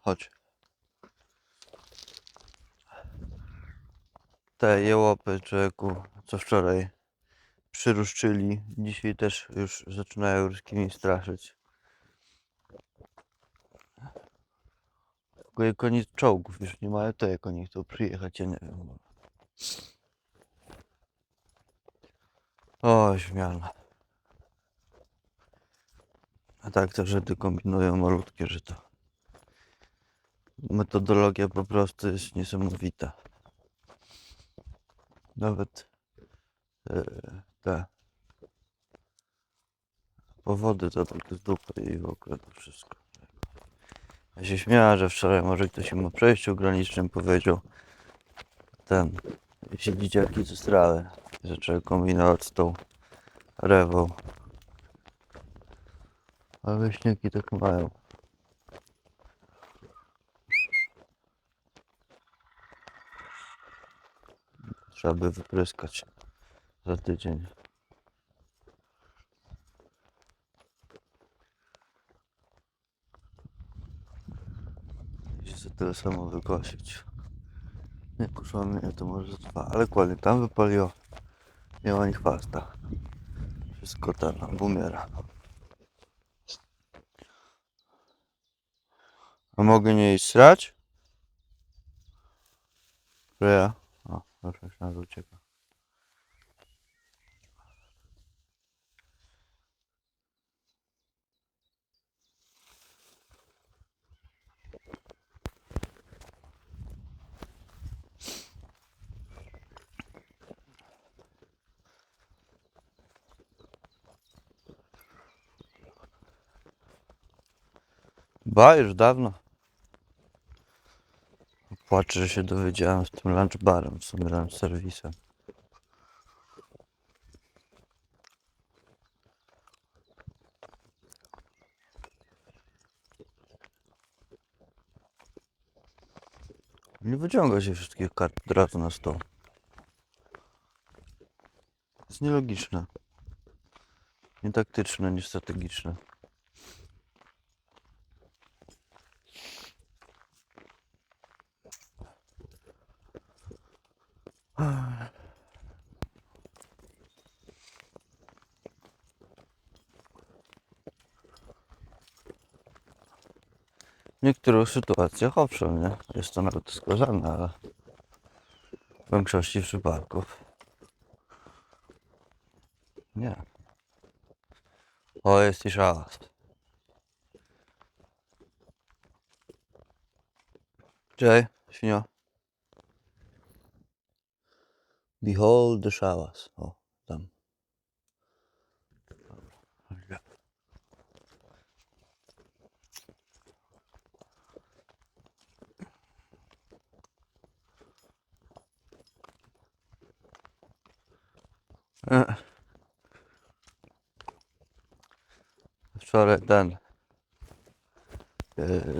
chodź. Te jełopy, człowieku, co wczoraj przyruszczyli, dzisiaj też już zaczynają ruskimi straszyć. W ogóle jak oni czołgów już nie mają, to jak oni chcą przyjechać, ja nie wiem. O, śmiana. A tak to Żydy kombinują malutkie, że to metodologia po prostu jest niesamowita. Nawet e, te powody to tylko z dupy i w ogóle to wszystko. Ja się śmiała, że wczoraj może ktoś im o przejściu granicznym powiedział ten siedzidziaki ze strawy, że trzeba kombinować z tą rewą. A leśniki tak mają. Trzeba by wypryskać za tydzień. Za tyle samo wykosić. Nie kuszony, nie to może trwa, ale kładnie tam wypaliło. Nie ma ani chwasta. Wszystko ten obumiera. A mogę nie iść srać? Ja? O, proszę, myślałem, że ucieka. Ba, już dawno. Płaczę, że się dowiedziałem z tym lunch barem, z tym lunch serwisem. Nie wyciąga się wszystkich kart od razu na stół. jest nielogiczne. Nietaktyczne, niestrategiczne. W niektórych sytuacjach owszem, nie? Jest to nawet wskazane, ale w większości przypadków nie. O, jest i szałas. Cześć, świnio. Behold the showers. O. Oh, Dobra. E. Wczoraj ten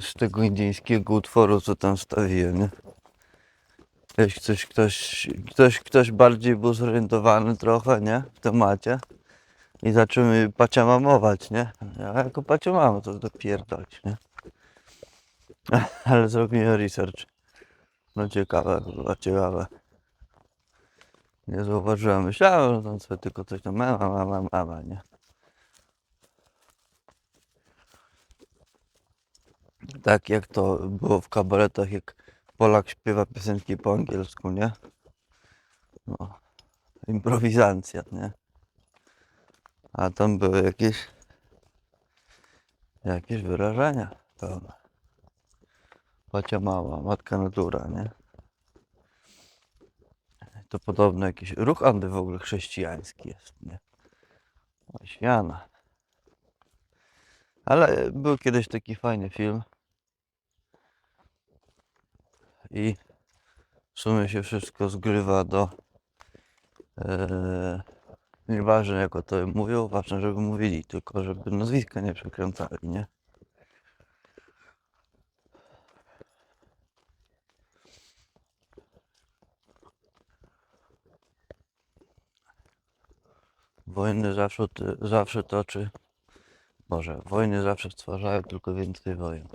z tego indyjskiego utworu, co tam stawiłem, nie? Ktoś, ktoś, ktoś, ktoś, ktoś bardziej był zorientowany trochę, nie? W temacie. I zaczął mi nie? Ja jako paciamamo to dopierdolić, nie? Ale zrobiłem research. No ciekawe, było ciekawe. Nie zauważyłem, myślałem, że tam sobie tylko coś tam mama, mama, mama, nie? Tak jak to było w kabaretach, jak Polak śpiewa piosenki po angielsku, nie? No, improwizacja, nie? A tam były jakieś jakieś wyrażenia pełne. Pacia mała, matka natura, nie? To podobno jakiś ruch anty w ogóle chrześcijański jest, nie? Ośmiana. Ale był kiedyś taki fajny film. I w sumie się wszystko zgrywa do. E, nieważne jak o to mówią, ważne, żeby mówili, tylko żeby nazwiska nie przekręcali, nie? Wojny zawsze, zawsze toczy. Boże, wojny zawsze stwarzają tylko więcej wojen.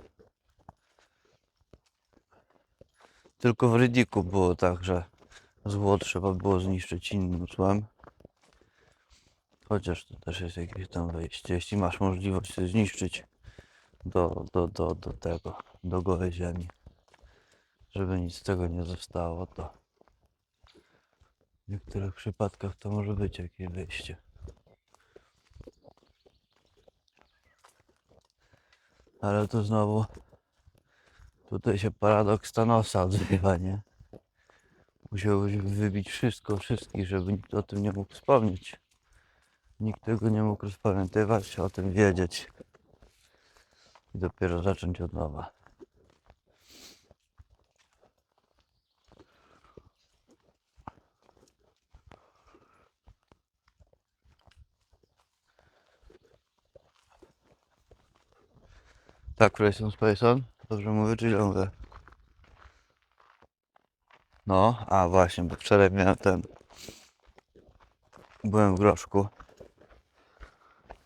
Tylko w Rydiku było tak, że zło trzeba było zniszczyć innym złem. Chociaż to też jest jakieś tam wejście. Jeśli masz możliwość to zniszczyć do, do, do, do tego, do gołej ziemi, żeby nic z tego nie zostało, to w niektórych przypadkach to może być jakieś wyjście. Ale to znowu tutaj się paradoks Thanosa odzywa, nie? Musiałbyś wybić wszystko, wszystkich, żeby nikt o tym nie mógł wspomnieć. Nikt tego nie mógł rozpamiętywać, o tym wiedzieć. I dopiero zacząć od nowa. Tak, Grayson Spacon? Dobrze mówię, mówię? No, a właśnie, bo wczoraj miałem ten... Byłem w Groszku.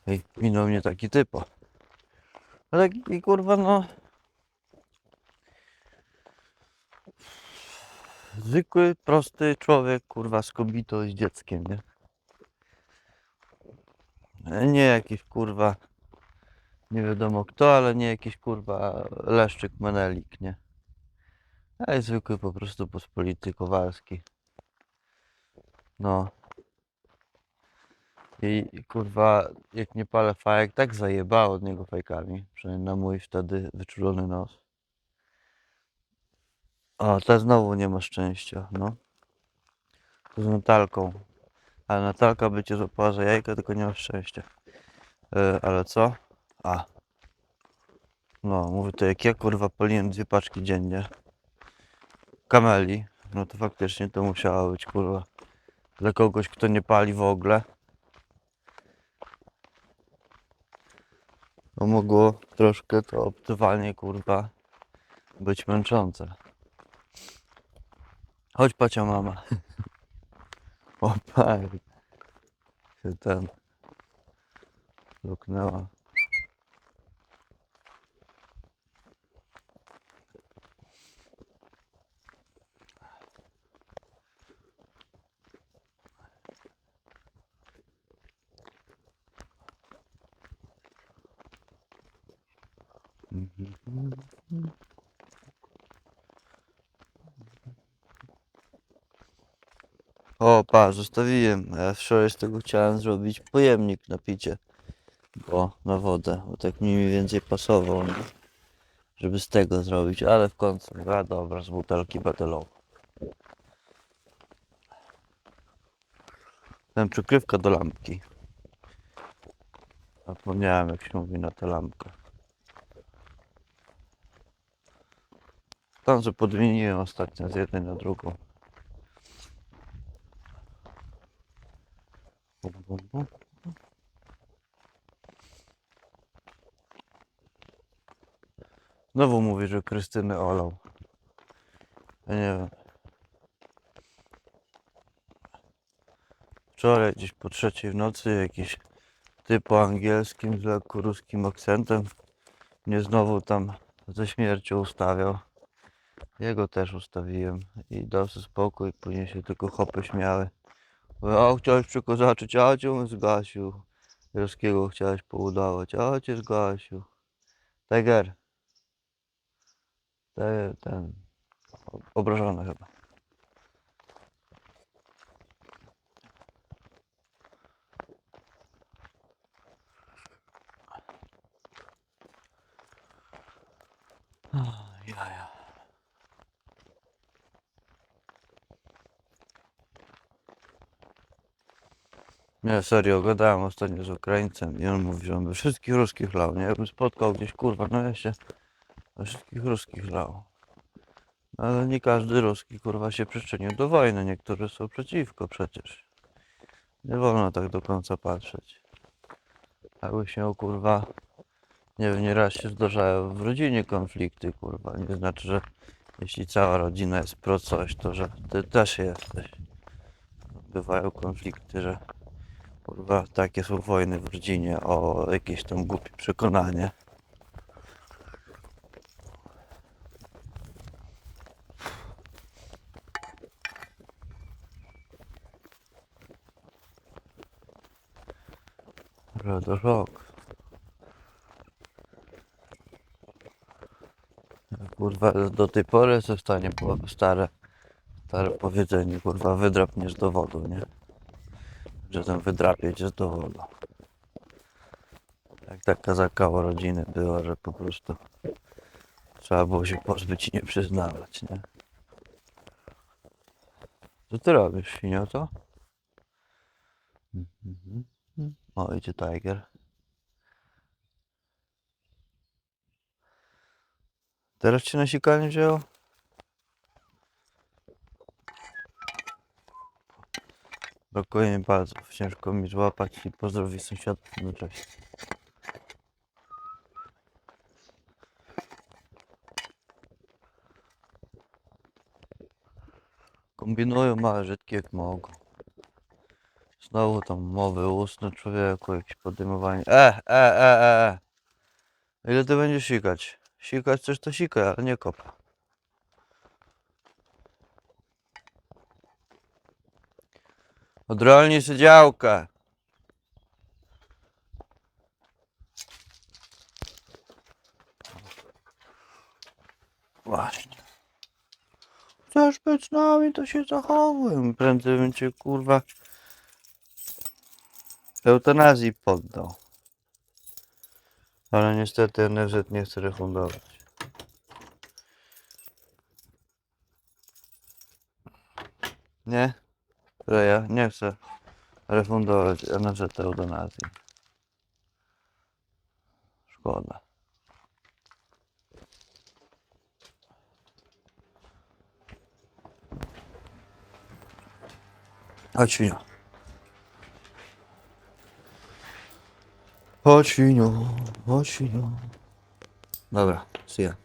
I minął mnie taki typo. No taki kurwa no... Zwykły, prosty człowiek, kurwa, z kobietą z dzieckiem, nie? Nie jakiś kurwa... Nie wiadomo kto, ale nie jakiś kurwa leszczyk menelik, nie? Ale zwykły po prostu pospolity Kowalski. No. I kurwa, jak nie palę fajek, tak zajebało od niego fajkami. Przynajmniej na mój wtedy wyczulony nos. O, ta znowu nie ma szczęścia, no. To z Natalką. Ale Natalka by cię złapała za jajka, tylko nie ma szczęścia. E, ale co? A. No, mówię to jak ja kurwa paliłem dwie paczki dziennie. Kameli. No to faktycznie to musiało być kurwa. Dla kogoś, kto nie pali w ogóle. To mogło troszkę to optymalnie kurwa być męczące. Chodź pacia mama. O tak. Się ten. Luknęła. O, pa, zostawiłem. Ja wczoraj z tego chciałem zrobić pojemnik na picie. Bo na wodę, bo tak mniej więcej pasował, żeby z tego zrobić, ale w końcu, a dobra, z butelki batelowej. Ten przykrywka do lampki. Zapomniałem jak się mówi na tę lampkę. Tam, że podmieniłem ostatnio z jednej na drugą. Bum, bum, bum. Znowu mówi, że Krystyny olał. Ja nie wiem. Wczoraj gdzieś po trzeciej w nocy jakiś typ po angielskim z lekko ruskim akcentem mnie znowu tam ze śmiercią ustawiał. Jego też ustawiłem i dał sobie spokój, później się tylko chopy śmiały. A chciałeś tylko zacząć, a cię zgasił. Ruskiego chciałeś poudawać, a cię zgasił. Tiger. Te, ten. o- Obrażony chyba. Ah, Jaja. Nie, serio, gadałem ostatnio z Ukraińcem i on mówi, że on by wszystkich ruskich lał, nie? Jakbym spotkał gdzieś, kurwa, no ja się wszystkich ruskich lał. Ale nie każdy ruski, kurwa, się przyczynił do wojny. Niektórzy są przeciwko przecież. Nie wolno tak do końca patrzeć. Jakby się, kurwa, nie wiem, nieraz się zdarzają w rodzinie konflikty, kurwa. Nie znaczy, że jeśli cała rodzina jest pro coś, to że ty też jesteś. Bywają konflikty, że Kurwa, takie są wojny w rodzinie o jakieś tam głupie przekonanie. Rado rok. Kurwa, do tej pory zostanie stare, stare powiedzenie, kurwa, wydrapniesz do wodu, nie? Że ten wydrapieć jest do wodu. Jak taka zakała rodziny była, że po prostu trzeba było się pozbyć i nie przyznawać, nie? Co ty robisz, świnio, co? Mhm. O, idzie Tiger. Teraz cię na sikanie wzięło? Brakuje mi palców. Ciężko mi złapać i pozdrowić sąsiadów jednocześnie. Kombinują małe żytki jak mogą. Znowu tam mowy ustne człowieku, jakieś podejmowanie. E, e, e, e, e. Ile ty będziesz sikać? Sikać coś to sikaj, ale nie kop. Odrolnij sobie działkę. Właśnie. Chcesz być z nami, to się zachowuj. Prędzej bym cię kurwa eutanazji poddał. Ale niestety NFZ nie chce refundować. Nie? Reja, nie chcę refundować NFZ eutanazji. Szkoda. Chodź świnio. Chodź świnio, chodź świnio. Dobra, see ya.